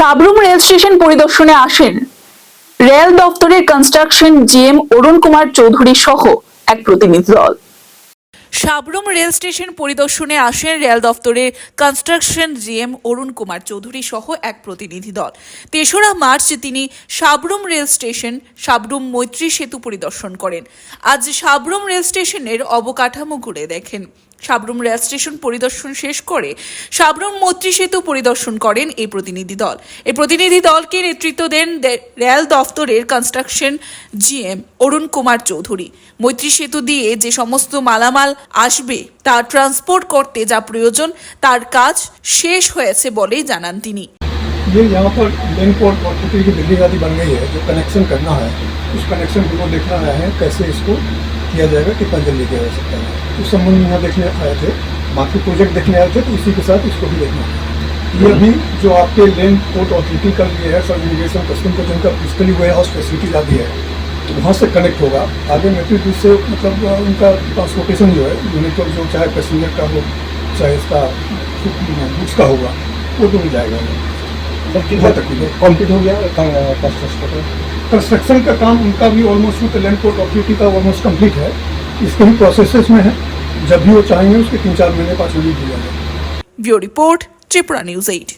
Sabroom rail station পরিদর্শনে আসেন rail দপ্তরের কনস্ট্রাকশন জিএম অরুণ কুমার চৌধুরী সহ এক প্রতিনিধি দল। সাবরুম রেল স্টেশন পরিদর্শনে আসেন রেল দপ্তরের কনস্ট্রাকশন জিএম অরুণ কুমার চৌধুরী সহ এক প্রতিনিধি দল। তেসরা মার্চ তিনি সাবরুম রেল স্টেশন সাবরুম মৈত্রী সেতু পরিদর্শন করেন। আজ সাবরুম রেল স্টেশনের অবকাঠামো ঘুরে দেখেন। সাবরুম রেল স্টেশন পরিদর্শন শেষ করে সাবরুম মৈত্রী সেতু পরিদর্শন করেন এই প্রতিনিধি দল। এই প্রতিনিধি দলকে নেতৃত্ব দেন রেল দফতরের কনস্ট্রাকশন জিএম অরুণ কুমার চৌধুরী। মৈত্রী সেতু দিয়ে যে সমস্ত মালামাল আসবে তা ট্রান্সপোর্ট করতে যা প্রয়োজন তার কাজ শেষ হয়েছে বলেই জানান তিনি ये यहाँ पर लेन पोर्ट ऑथोरिटी की बिल्डिंग आदि बन गई है जो कनेक्शन करना है उस कनेक्शन को वो देखना आए हैं कैसे इसको किया जाएगा कितना जल्दी किया जा सकता है उस संबंध में यहाँ देखने आए थे बाकी प्रोजेक्ट देखने आए थे तो इसी के साथ इसको भी देखना है ये अभी जो आपके लेन पोर्ट ऑथोरिटी का लिए है सब इमिग्रेशन कस्टम को जिनका फिजिकली वे हाउस फैसिलिटीज आती है तो वहाँ से कनेक्ट होगा। आगे मेट्रिक से मतलब उनका ट्रांसपोर्टेशन जो है यूनिटवर्क जो चाहे पैसेंजर का हो चाहे इसका बुक्स का होगा। वो तो मिल जाएगा। कंप्लीट हो गया कंस्ट्रक्शन का? काम उनका भी almost with land port authority का ऑलमोस्ट कंप्लीट है। इसके भी प्रोसेस में है। जब भी वो चाहेंगे उसके तीन चार महीने पास रिलीज़ दिया जाएगा। Bureau report Tripura news eight.